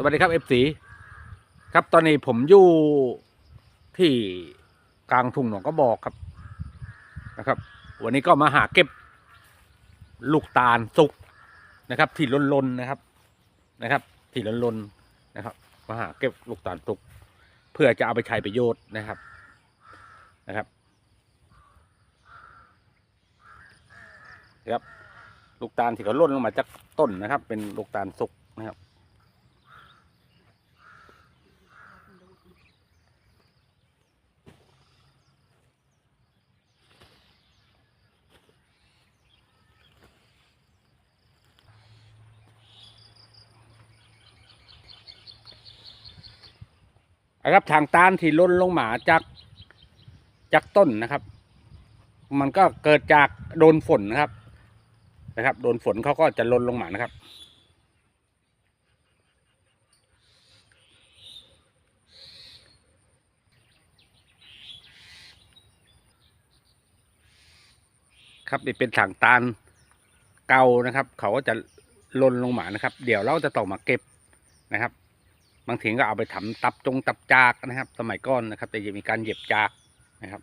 สวัสดีครับเอฟซีครับตอนนี้ผมอยู่ที่กลางทุ่งหนองก็บอกครับนะครับ วันนี้ก็มาหาเก็บลูกตาลสุกนะครับ ที่ล้นๆนะครับนะครับ ที่ล้นๆนะครับ มาหาเก็บลูกตาลสุก เพื่อจะเอาไปใช้ประโยชน์นะครับนะครับครับ ลูกตาลที่เขาล่นลงมาจากต้นนะครับ เป็นลูกตาลสุกนะครับ นะครับทางต้านที่ล้นลงมาจากจากต้นนะครับ มันก็เกิดจากโดนฝนนะครับ นะครับ โดนฝนเขาก็จะล้นลงมานะครับ ครับนี่เป็นถังตาลเก่านะครับ เขาก็จะลนลงมานะครับ เดี๋ยวเราจะต้องมาเก็บนะครับ บางทีก็เอาไปทำตับจงตับจากนะครับ สมัยก่อนนะครับ แต่จะมีการเหยียบจากนะครับ